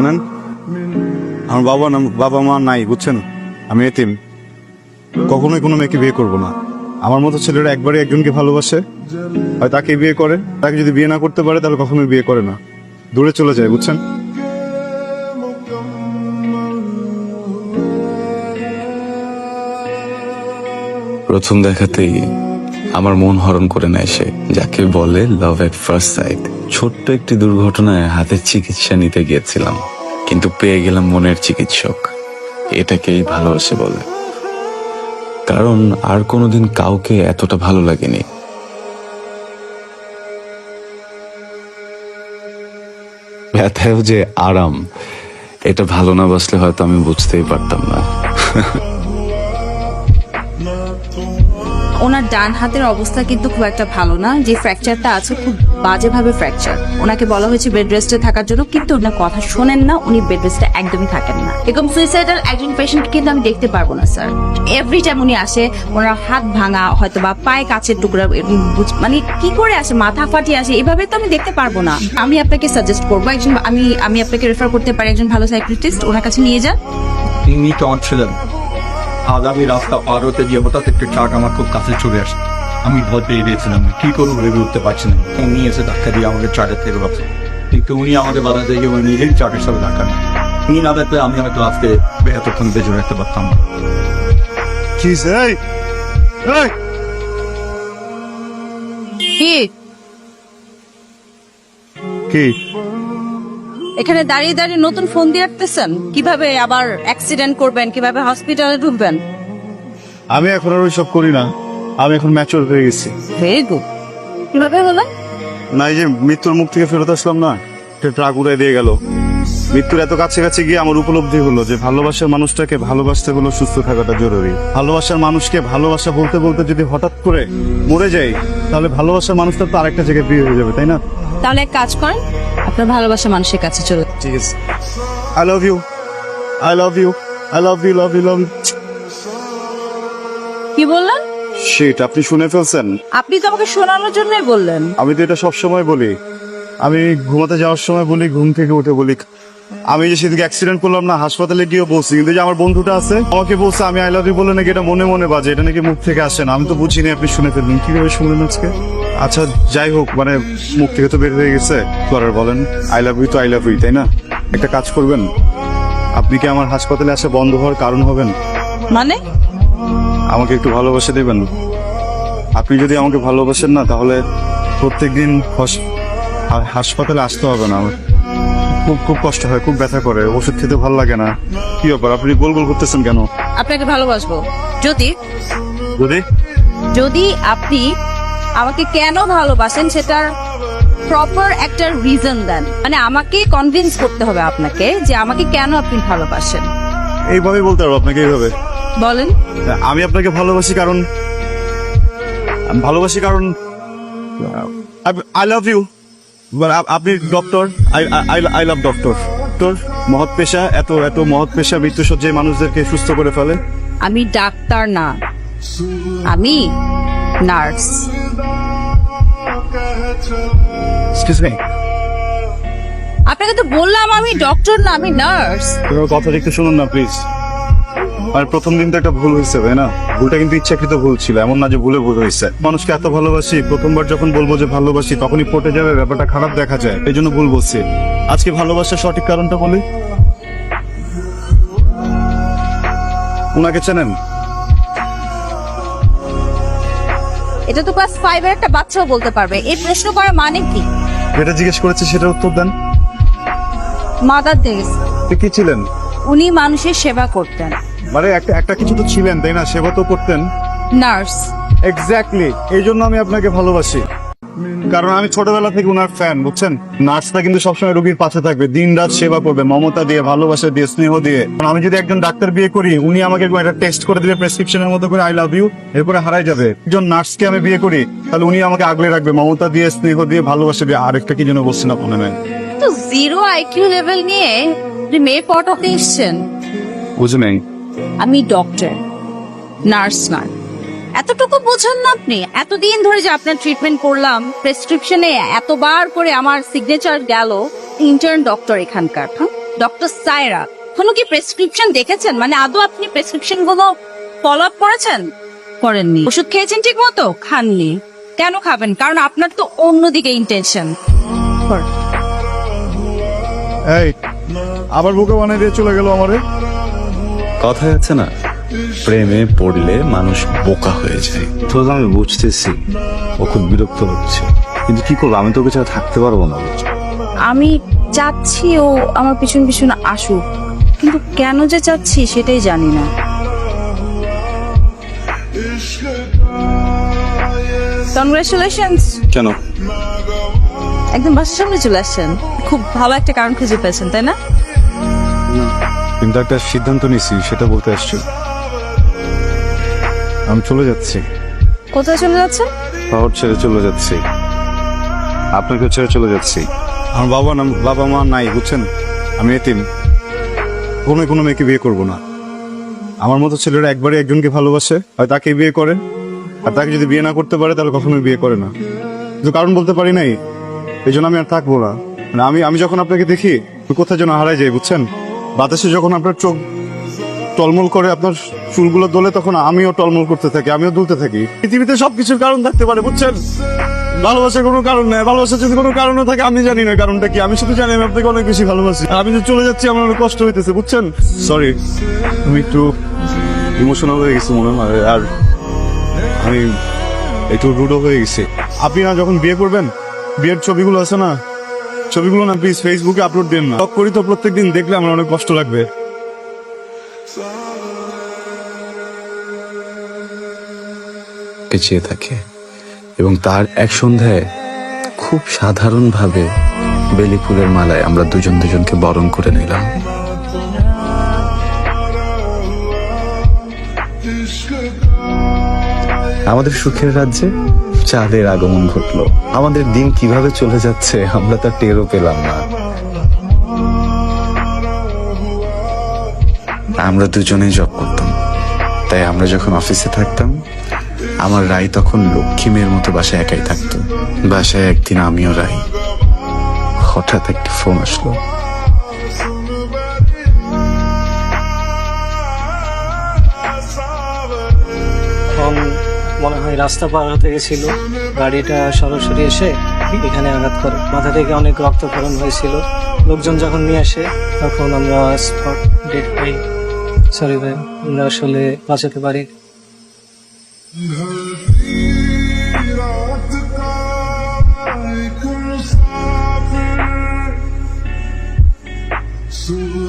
শোনেন? আমার বাবা না বাবা মা নাই, বুঝছেন? আমি এতিম। কখনোই কোনো মেয়েকে বিয়ে করব না। আমার মতো ছেলেরা একবারই একজনকে ভালোবাসে, হয় তাকে বিয়ে করে, তাকে যদি বিয়ে না করতে পারে, তাহলে কখনোই বিয়ে করে না। দূরে চলে যায়, বুঝছেন? প্রথম দেখাতেই আমার মন হরণ করে নেয় সে, যাকে বলে লাভ এট ফার্স্ট সাইট ছোট্ট একটি দুর্ঘটনায় হাতের চিকিৎসা নিতে গিয়েছিলাম। কিন্তু পেয়ে গেলাম মনের চিকিৎসক। এটাকেই ভালোবাসে বলে। কারণ আর কোনোদিন কাউকে এতটা ভালো লাগেনি। ব্যথায়ও যে আরাম, এটা ভালো না বাসলে হয়তো আমি বুঝতেই পারতাম না। ওনার ডান হাতের অবস্থা কিন্তু খুব একটা ভালো না, যে ফ্র্যাকচারটা আছে খুব বাজেভাবে ফ্র্যাকচার ওনাকে বলা হয়েছে বেড রেস্টে থাকার জন্য, কিন্তু ওনার কথা শোনেন না, উনি বেড রেস্টে একদমই থাকেন না। এরকম সুইসাইডাল একজন পেশেন্ট কিন্তু আমি দেখতে পারব না স্যার এভরি টাইম উনি আসে, ওনার হাত ভাঙা হয়তো বা পায়ে কাছের টুকরা মানে কি করে আসে, মাথা ফাটিয়ে আসে, এভাবে তো আমি দেখতে পারব না। আমি আপনাকে সাজেস্ট করব, একজন আমি আমি আপনাকে রেফার করতে পারি একজন ভালো সাইক্রিটিস্ট ওনার কাছে নিয়ে যান। তিনি আজ আমি রাস্তা পার হতে গিয়ে হঠাৎ একটি ট্রাক আমার খুব কাছে চলে আসে। আমি ভয় পেয়ে গিয়েছিলাম কি করব ভেবে উঠতে পারছি না। উনি এসে ধাক্কা দিয়ে আমাকে ট্রাকের থেকে বাঁচে কিন্তু উনি আমাকে বাধা দিয়ে গিয়ে নিজেই ট্রাকের সাথে ধাক্কা নেন উনি না দেখলে আমি হয়তো আজকে এতক্ষণ বেঁচে রাখতে পারতাম না। কি? কি? এখানে দাঁড়িয়ে দাঁড়িয়ে নতুন ফোন দিয়ে রাখতেছেন? কীভাবে আবার অ্যাক্সিডেন্ট করবেন? কীভাবে হসপিটালে ঢুকবেন? আমি এখন আর ওইসব করি না। আমি এখন ম্যাচুর হয়ে গেছি। ভেরি গুড কীভাবে হলো? না এই যে মৃত্যুর মুখ থেকে ফেরত আসলাম না একটা ট্রাক উড়াই দিয়ে গেল। মৃত্যুর এত কাছে কাছে গিয়ে আমার উপলব্ধি হলো যে ভালোবাসার মানুষটাকে ভালোবাসতে হলো সুস্থ থাকাটা জরুরি। ভালোবাসার মানুষকে ভালোবাসা বলতে বলতে যদি হঠাৎ করে মরে যাই তাহলে ভালোবাসার মানুষটা তো আরেকটা জায়গায় বিয়ে হয়ে যাবে তাই না? তাহলে এক কাজ করেন আপনার ভালোবাসা মানুষের কাছে চলে ঠিক আছে। I love you I love you I love you love you love কি বললেন? শিট আপনি শুনে ফেলছেন। আপনি তো আমাকে শোনানোর জন্যই বললেন। আমি তো এটা সব সময় বলি। আমি ঘুমাতে যাওয়ার সময় বলি ঘুম থেকে উঠে বলি। আমি যে সেদিকে অ্যাক্সিডেন্ট করলাম না হাসপাতালে গিয়ে বলছি। কিন্তু যে আমার বন্ধুটা আছে আমাকে বলছে আমি আই লাভ ইউ বলে নাকি এটা মনে মনে বাজে। এটা নাকি মুখ থেকে আসে না। আমি তো বুঝিনি আপনি শুনে ফেললেন কীভাবে শুনলেন আজকে? আচ্ছা যাই হোক মানে মুখ থেকে তো বের হয়ে গেছে। করার বলেন আই লাভ ইউ তো আই লাভ ইউ তাই না? একটা কাজ করবেন। আপনি কি আমার হাসপাতালে আসা বন্ধ হওয়ার কারণ হবেন? মানে? আমাকে একটু ভালোবাসা দেবেন। আপনি যদি আমাকে ভালোবাসেন না তাহলে প্রত্যেকদিন হাসপাতালে আসতে হবে না। আমার খুব খুব কষ্ট হয় খুব ব্যথা করে। ওষুধ খেতে ভালো লাগে না। কি ব্যাপার আপনি গোল গোল করতেছেন কেন? আপনাকে ভালোবাসবো। যদি? যদি? যদি আপনি আমাকে কেন ভালোবাসেন সেটার প্রপার একটা রিজন দেন। মানে আমাকে কনভিন্স করতে হবে আপনাকে যে আমাকে কেন আপনি ভালোবাসেন। এইভাবে বলতে পারব আপনাকে এইভাবে। বলেন। আমি আপনাকে ভালোবাসি কারণ ভালোবাসি কারণ আই লাভ ইউ আপনি doctor I love doctor doctor মহৎ পেশা এত এত মহৎ পেশা মৃত্যু সজ্জায় মানুষদেরকে সুস্থ করে ফেলে। আমি ডাক্তার না। আমি নার্স। এক্সকিউজ মি আপনাকে তো বললাম আমি ডক্টর না আমি নার্স কথা একটু শুনুন না প্লিজ আর প্রথম দিন তো একটা ভুল হয়েছে তাই না? ভুলটা কিন্তু ইচ্ছাকৃত ভুল ছিল এমন না যে ভুলে ভুল হয়েছে। মানুষকে এত ভালোবাসি প্রথমবার যখন বলব যে ভালোবাসি তখনই পটে যাবে ব্যাপারটা খারাপ দেখা যায়। এই জন্য ভুল বলছি। আজকে ভালোবাসার সঠিক কারণটা বলি? উনাকে চেনেন? এটা তো ক্লাস ফাইভ এর একটা বাচ্চাও বলতে পারবে। এই প্রশ্ন করার মানে কি? এটা জিজ্ঞেস করেছে সেটা উত্তর দেন। মাদার দেশ কি ছিলেন? উনি মানুষের সেবা করতেন। মানে একটা একটা কিছু তো ছিলেন তাই না? সেবা তো করতেন। নার্স এক্স্যাক্টলি এই জন্য আমি আপনাকে ভালোবাসি। কারণ আমি ছোটবেলা থেকে উনার ফ্যান বুঝছেন? নার্সটা কিন্তু সবসময় রোগীর পাশে থাকবে। দিন রাত সেবা করবে মমতা দিয়ে ভালোবাসা দিয়ে স্নেহ দিয়ে। আমি যদি একজন ডাক্তার বিয়ে করি উনি আমাকে একটা টেস্ট করে দিবে প্রেসক্রিপশনের মতো করে আই লাভ ইউ এরপরে হারাই যাবে। একজন নার্সকে আমি বিয়ে করি তাহলে উনি আমাকে আগলে রাখবে। মমতা দিয়ে স্নেহ দিয়ে ভালোবাসা দিয়ে আরেকটা কি যেন বলছেন আপনার তো জিরো আইকিউ লেভেল নিয়ে মেয়ে পটাতে এসছেন? বুঝে নেই। আমি ডক্টর নার্স না। এতটুকু বোঝেন না আপনি? এতদিন ধরে যে আপনার ট্রিটমেন্ট করলাম প্রেসক্রিপশনে এতবার করে আমার সিগনেচার গেল ইন্টার্ন ডক্টর এখানকার হ্যাঁ? ডক্টর সায়রা। কোনো কি প্রেসক্রিপশন দেখেছেন? মানে আদৌ আপনি প্রেসক্রিপশনগুলো ফলো আপ করেছেন? করেননি। ওষুধ খেয়েছেন ঠিক মতো খাননি। কেন খাবেন? কারণ আপনার তো অন্যদিকে ইন্টেনশন এই আবার বুকে বানিয়ে দিয়ে চলে গেল আমারে? কথায় আছে না প্রেমে পড়লে মানুষ বোকা হয়ে যায়। তো আমি বুঝতেছি। ও খুব বিরক্ত হচ্ছে। কিন্তু কি করব? আমি তোকে ছাড়া থাকতে পারব না। আমি চাচ্ছি ও আমার পিছন পিছন আসুক। কিন্তু কেন যে চাচ্ছি সেটাই জানি না। কনগ্রাচুলেশনস কেন? একদম বাসার সামনে চলে আসছেন। খুব ভালো একটা কারণ খুঁজে পেয়েছেন তাই না? কিন্তু একটা সিদ্ধান্ত নিছি সেটা বলতে আসছি। আমি চলে যাচ্ছি। কোথায় চলে যাচ্ছেন? শহর ছেড়ে চলে যাচ্ছি। আপনাকে ছেড়ে চলে যাচ্ছি। আমার বাবা না বাবা মা নাই বুঝছেন? আমি এতিম। কোনো কোনো মেয়েকে বিয়ে করব না। আমার মতো ছেলেরা একবারই একজনকে ভালোবাসে আর তাকে বিয়ে করে। আর তাকে যদি বিয়ে না করতে পারে তাহলে কখনোই বিয়ে করে না। কিন্তু কারণ বলতে পারি নাই। এই জন্য আমি আর থাকব না। মানে আমি আমি যখন আপনাকে দেখি কোথায় যেন হারাই যাই বুঝছেন? বাতাসে যখন আপনার চোখ টলমল করে আপনার চুলগুলো দোলে, তখন আমিও টলমল করতে থাকি, আমিও দুলতে থাকি। পৃথিবীতে সবকিছুর কারণ থাকতে পারে, বুঝছেন? ভালোবাসার কোনো কারণ নেই ভালোবাসার যদি কোনো কারণও থাকে, আমি জানি না কারণটা কি, আমি শুধু জানি আমি আপনাকে অনেক বেশি ভালোবাসি। আমি যে চলে যাচ্ছি, আমার অনেক কষ্ট হইতেছে, বুঝছেন? সরি আমি একটু ইমোশনাল হয়ে গেছি মনে হয় আর আমি একটু রুডও হয়ে গেছি। আপনি না যখন বিয়ে করবেন, বিয়ের ছবিগুলো আছে না? ছবিগুলো না প্লিজ ফেসবুকে আপলোড দেন না। করি তো প্রত্যেকদিন দেখলে আমার অনেক কষ্ট লাগবে। পেঁচিয়ে থাকে এবং তার এক সন্ধ্যায় খুব সাধারণভাবে বেলি ফুলের মালায় আমরা দুজন দুজনকে বরণ করে নিলাম। আমাদের সুখের রাজ্যে চাঁদের আগমন ঘটলো। আমাদের দিন কীভাবে চলে যাচ্ছে আমরা তা টেরও পেলাম না। আমরা দুজনেই জব করতাম। তাই আমরা যখন অফিসে থাকতাম আমার রাই তখন লক্ষ্মী মেয়ের মতো বাসায় একাই থাকতো। বাসায় একদিন আমিও রাই। হঠাৎ একটা ফোন আসলো। মনে হয় রাস্তা পার হতে গেছিল। গাড়িটা সরাসরি এসে এখানে আঘাত করে। মাথা থেকে অনেক রক্তক্ষরণ হয়েছিল। লোকজন যখন নিয়ে আসে, তখন আমরা স্পট ডেট পাই। সরি ভাই, আমরা আসলে বাঁচাতে পারি सुबह अलविदा कह चला